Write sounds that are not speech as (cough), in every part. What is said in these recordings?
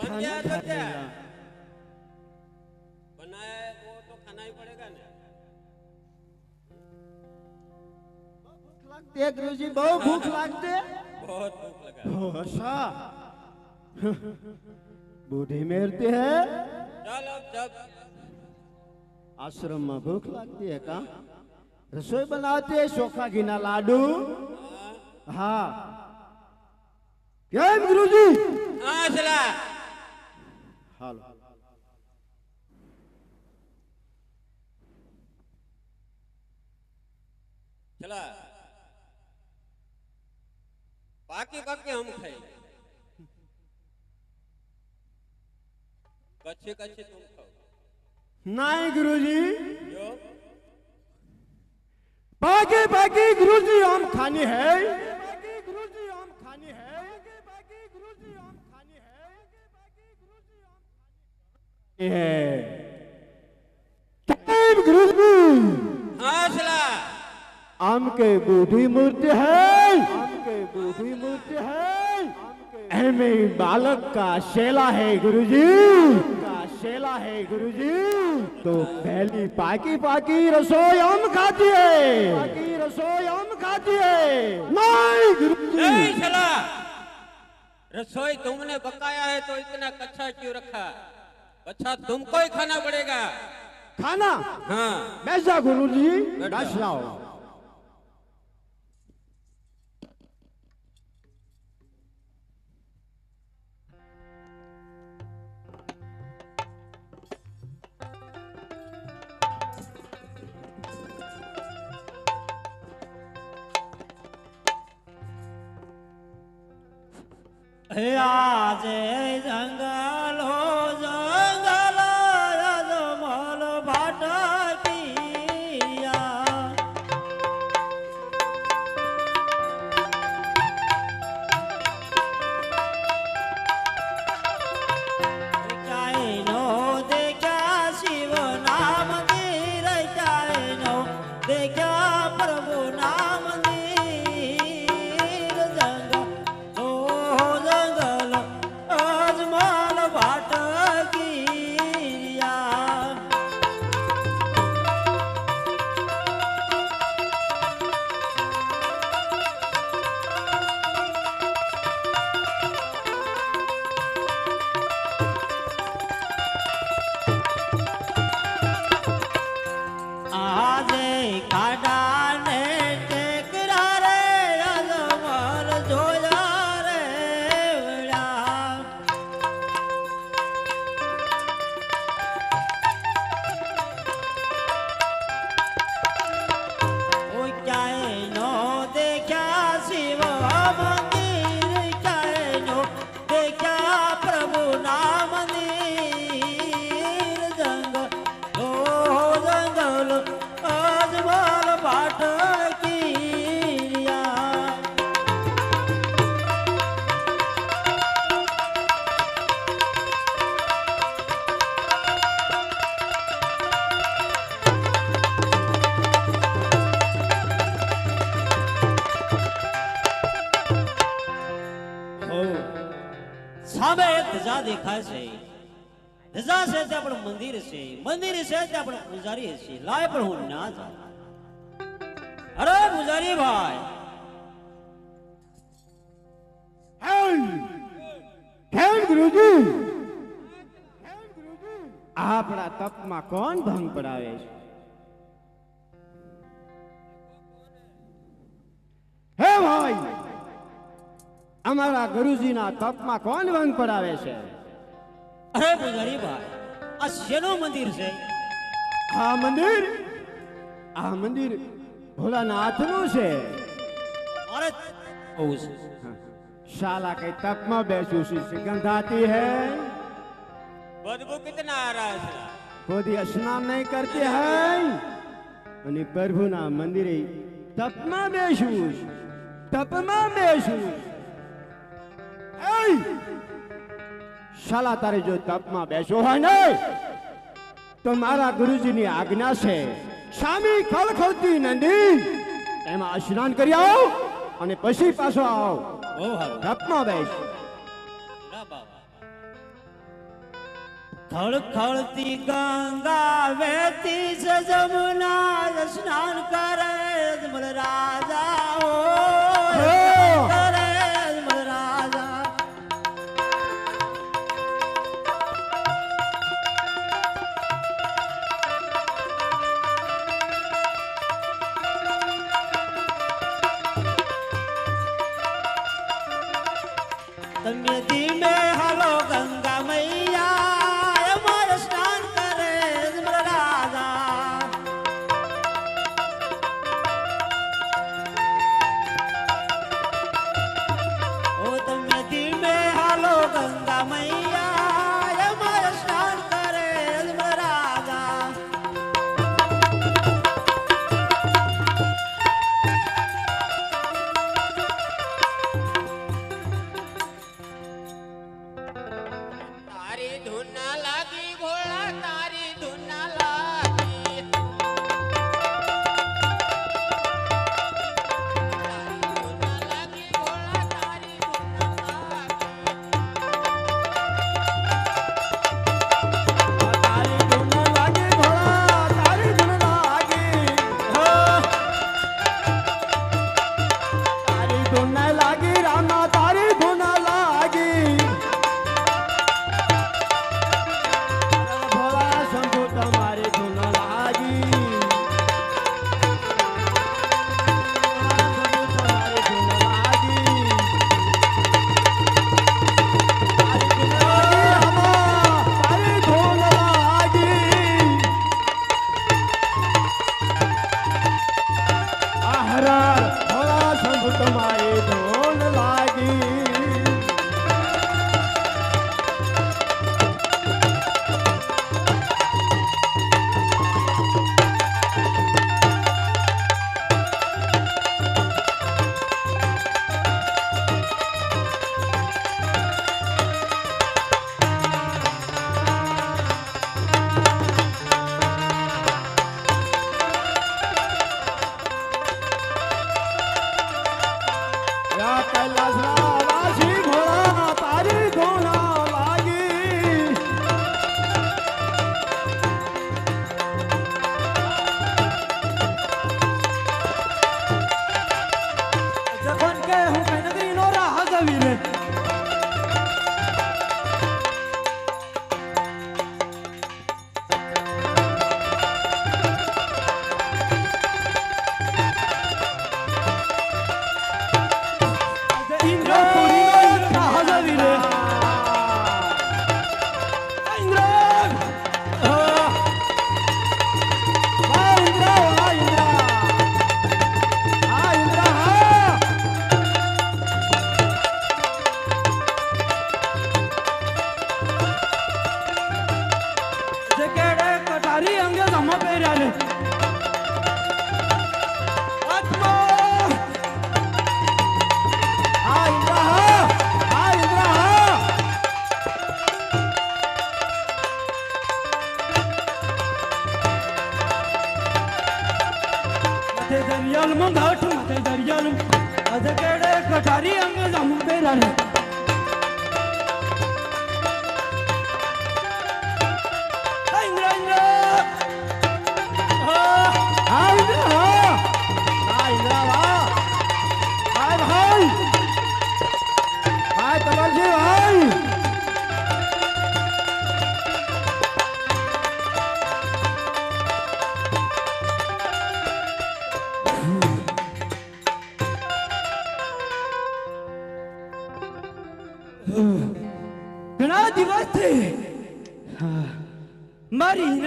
बन गया तो क्या बनाया है वो तो खाना ही पड़ेगा ना। लगते गुरु जी बहुत भूख लगते हाँ। बहुत भूख लगा। अच्छा। (laughs) बूढ़ी मेरते है। चलो जब आश्रम में भूख लगती है का? रसोई बनाते है सोखा गिना लाडू। हाँ।, हाँ। क्या गुरु जी हाँ हाल। चला। बाकी करके हम खाए कच्चे कच्चे तुम खाओ। नहीं गुरुजी। बाकी बाकी गुरुजी हम खानी है। बाकी गुरुजी हम खानी है। बाकी गुरुजी हम आम खानी है टाइम गुरुजी हाँ आम के बूढ़ी मूर्ति है। आम के बूढ़ी मूर्ति है। एमे बालक का शेला है गुरुजी। का शेला है गुरुजी। तो पहली पाकी पाकी रसोई हम खाती है। पाकी रसोई हम खाती है। नहीं गुरुजी। नहीं चला रसोई तुमने पकाया है तो इतना कच्चा क्यों रखा? अच्छा तुमको ही खाना पड़ेगा खाना हाँ बैसा गुरुजी बैठ बैठ जाओ। जाओ હે સામે એક ધજા દેખાય છે. ધજા છે ત્યાં પણ મંદિર છે. મંદિર છે ત્યાં પણ પૂજારી છે લાય પણ હું ના જાઉં. અરે પૂજારી ભાઈ. આપણા તપમાં કોણ ભંગ પડાવે છે? હે ભાઈ. અમારા ગુરુજીના તપમાં કોણ ભંગ પડાવે છે? અરે ગરીબા આ શેનું મંદિર છે? આ મંદિર? આ મંદિર ભોળાનાથનું છે. અરે બહુ શાલા કઈ તપમાં બેસ્યું છે સુગંધાતી હે? બદબુ કિતના આ રહા છે ખુદ સ્નાન નહીં કરતી હૈ અને પ્રભુના મંદિરે તપમાં બેસું તપમાં બેસું શાલા તારે જો તપમાં બેસો હોય ને તો મારા ગુરુજીની આજ્ઞા છે સામી ખળખળતી નંદી. એમાં સ્નાન કરી આવો અને પછી પાછો આવો. તપમાં બેસ. ખળખળતી ગંગા વેતી જમુના સ્નાન કરે રાજા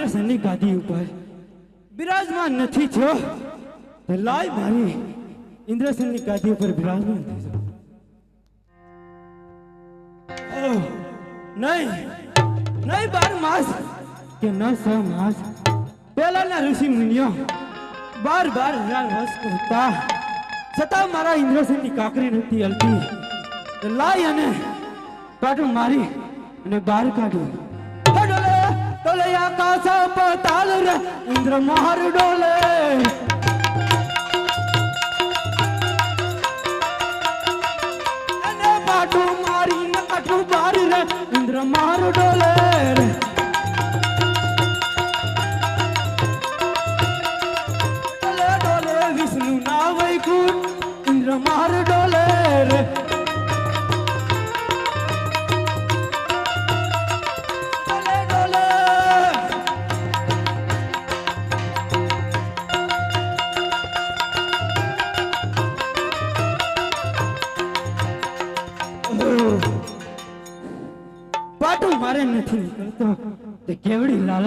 સિંહાસનની ગાદી ઉપર. બિરાજમાન નથી થયો. તો લાય મારી ઇન્દ્રસેનની ગાદી ઉપર બિરાજમાન થઈ નહીં નહીં બાર માસ કે ન સ માસ. પહેલાના ઋષિ મુનિયો બાર બાર હજાર વર્ષ કરતા છતાં મારા ઇન્દ્રસેનની કાકરી નથી હલતી. લાય અને કાઢું મારી અને બહાર કાઢું. ડોલે આકાશ પતાલ રે, ઇન્દ્ર મહાર ડોલે. અને પાટું મારી ને કાઢું બહાર રે, ઇન્દ્ર મહાર ડોલે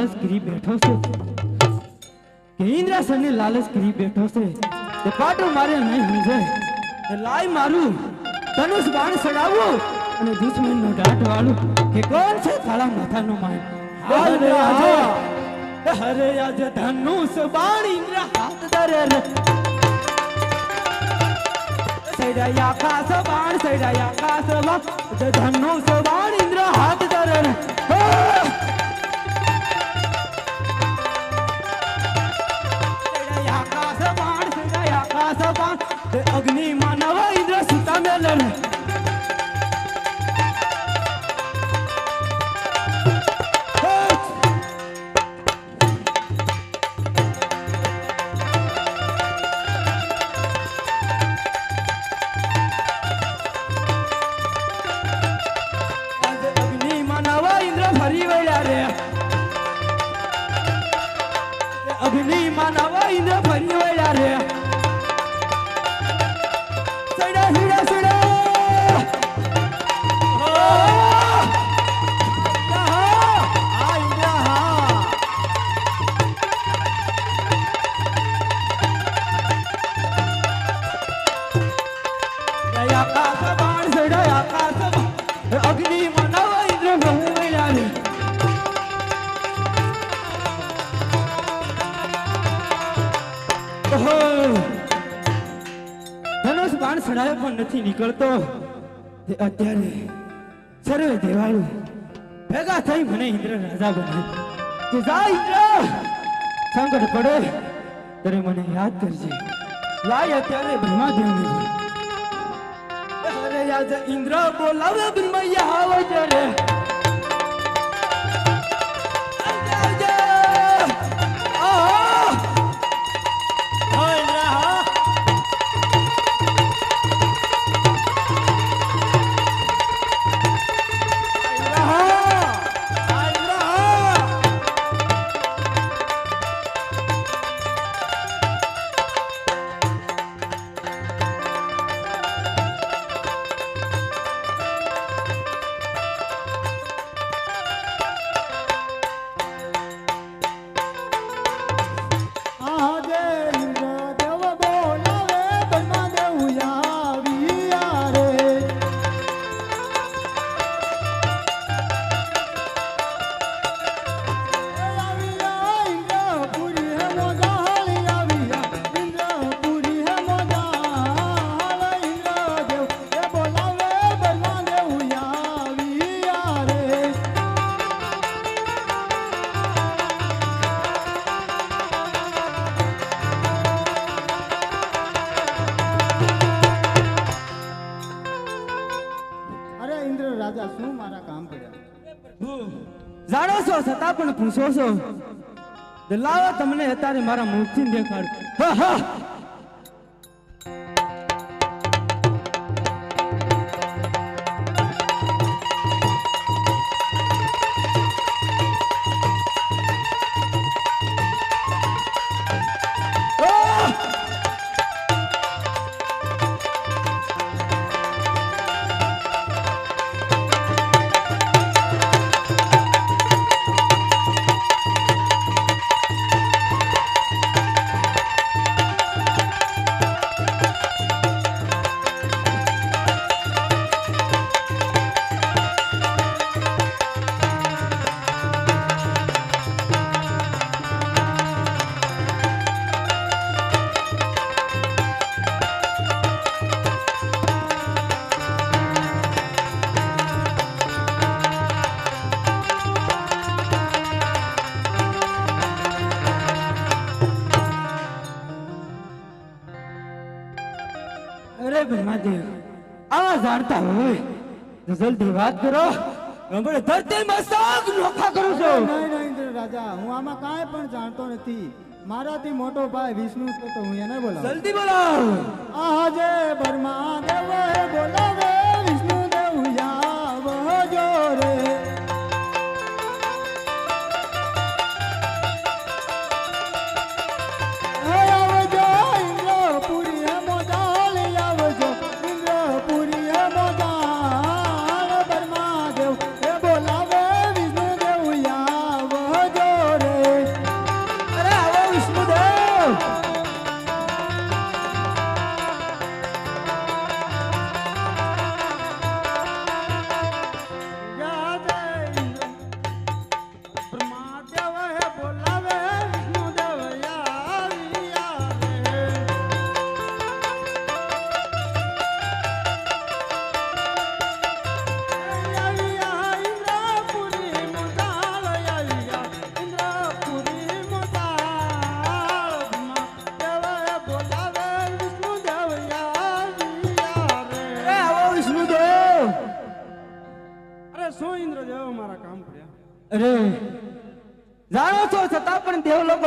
લાલચ કરી બેઠો છે. કે ઇન્દ્રાસનની લાલચ કરી બેઠો છે. તે પાટો મારે નહીં સમજે તે લાય મારું. ધનુષ બાણ સડાવો અને દુશ્મન નો ડાટ વાળું. કે કોણ છે થાળા માથાનો માય હરે આજે હરે આજ ધનુષ બાણ ઇન્દ્ર હાથ ધરે સૈડાયા આકાશ બાણ સૈડાયા ખાસ બાણ. ધનુષ બાણ ઇન્દ્ર હાથ ધરે સડાયો પણ નથી નીકળતો. તે અત્યારે સર્વે દેવાળું ભેગા થઈ મને ઇન્દ્ર રાજા બનાવ્યો કે જા ઇન્દ્ર, સંકટ પડે ત્યારે મને યાદ કરજે. લાય અત્યારે બ્રહ્માદેવને. અરે યાદ ઇન્દ્ર બોલાવે બ્રહ્મૈયા આવજે રે છો. લાવો તમને અત્યારે મારા મુખથી દેખાડ હા હા ભલે બ્રહ્માદેવ આવા જાણતા હોય તો જલ્દી વાત કરો. હમણે ધરતી સાગ નોખા કરું છું. નહીં નહીં ઇન્દ્ર રાજા હું આમાં કાંઈ પણ જાણતો નથી. મારાથી મોટો ભાઈ વિષ્ણુ છે તો હું એને બોલાવ. જલ્દી બોલાવ. આજે બર્મા દેવ બોલાવે.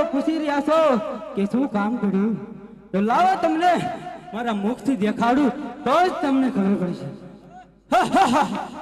લોકો પૂછી રહ્યા છો? કે શું કામ કર્યું? તો લાવો તમને મારા મુખથી દેખાડું, તો જ તમને ખબર પડશે. આમાં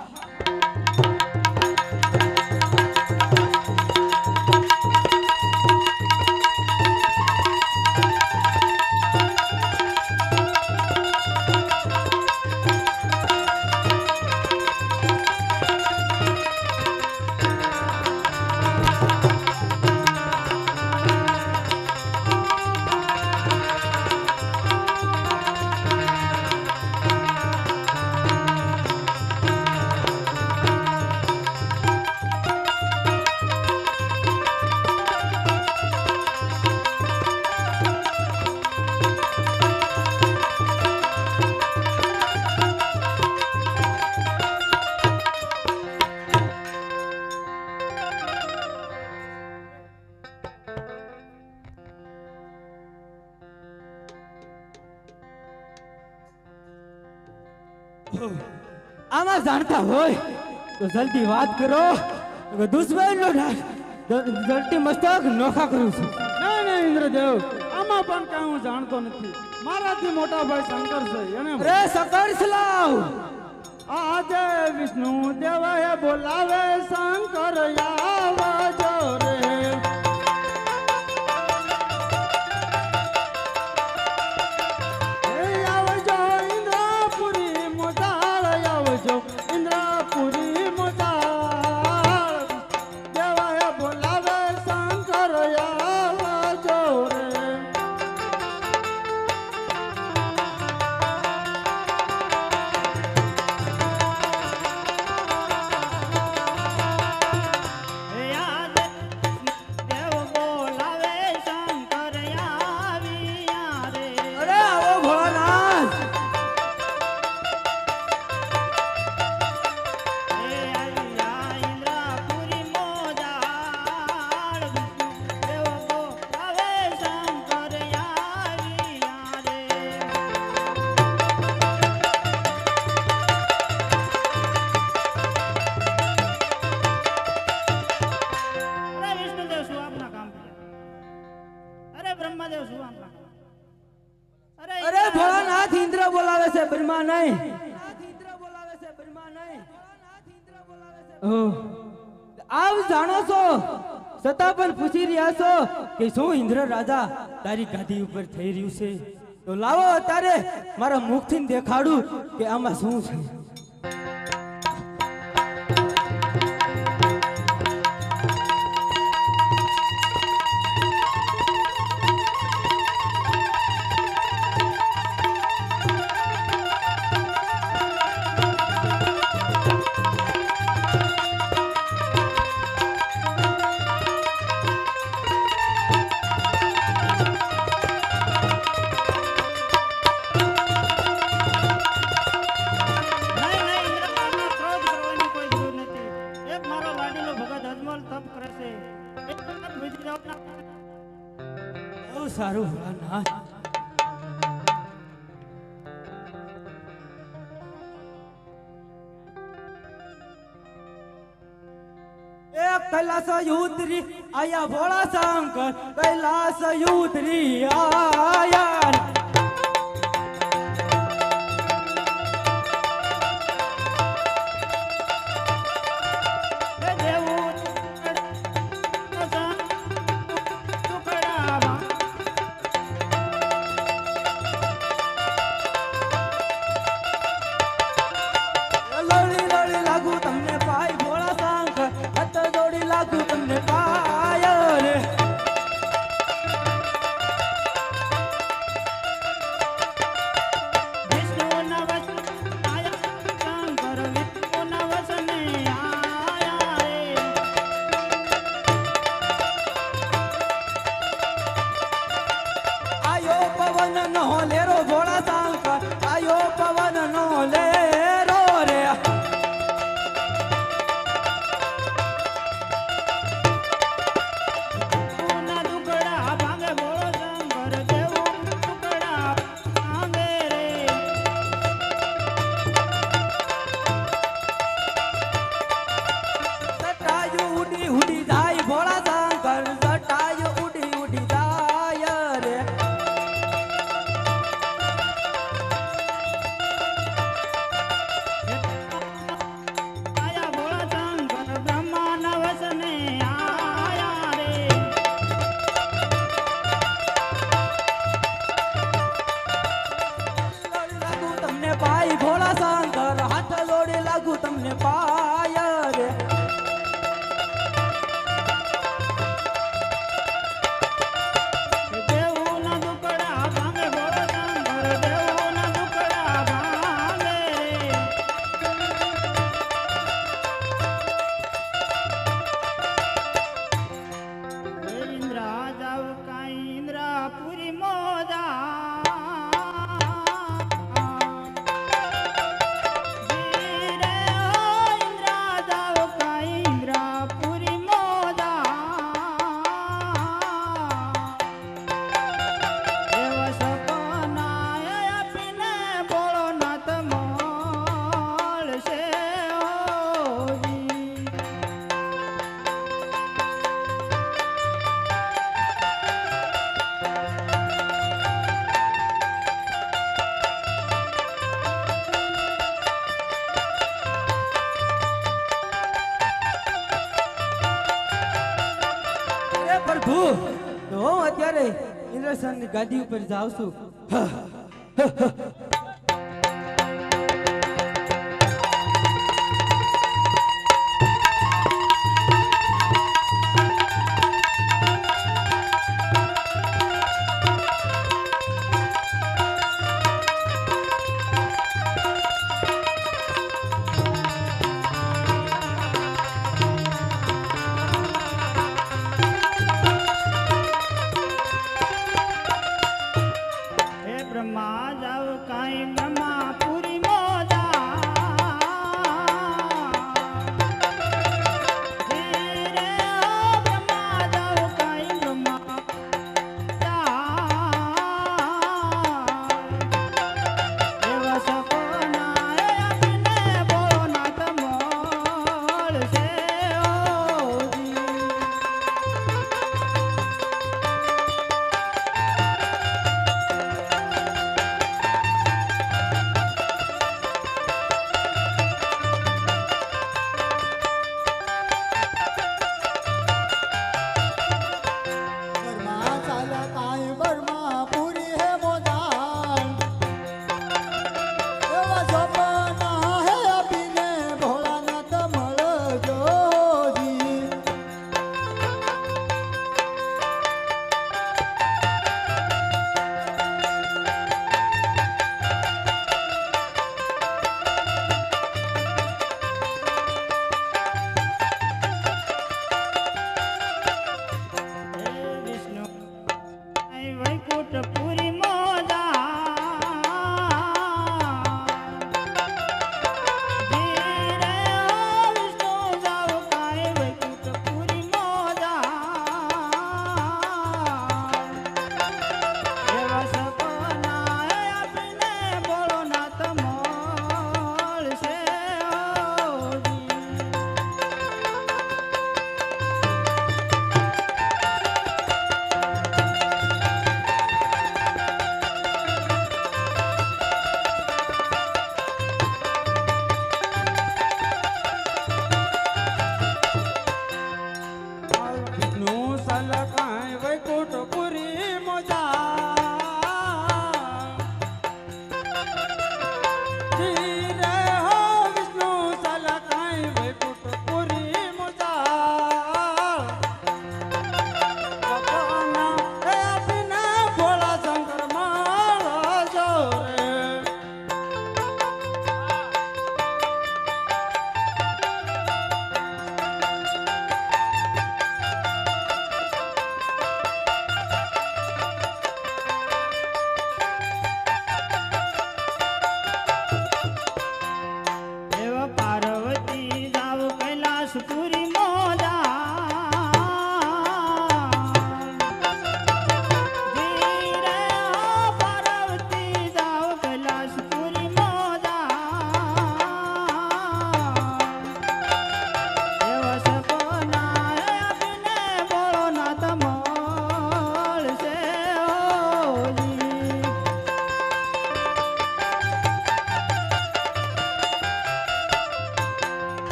તો જલ્દી વાત કરો. દુશ્મન નો જલ્દી મસ્તક નોખા કરું છું. ના ના ઇન્દ્રદેવ આમાં પણ કાંઈ હું જાણતો નથી. મારાથી મોટા ભાઈ શંકર છે એને અરે સકર સલાવ! આજે વિષ્ણુ દેવાએ બોલાવે શંકર આવજો છતાં પણ પૂછી રહ્યા છો કે શું ઇન્દ્ર રાજા તારી ગાદી ઉપર થઈ રહ્યું છે? તો લાવો અત્યારે મારા મુખથી દેખાડું કે આમાં શું છે. યુદ્રી આયા ભોળા શંકર કૈલાસ યુદ્રી આયા ગાદી ઉપર જાઉં છું.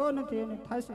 થયો નથી એને થશે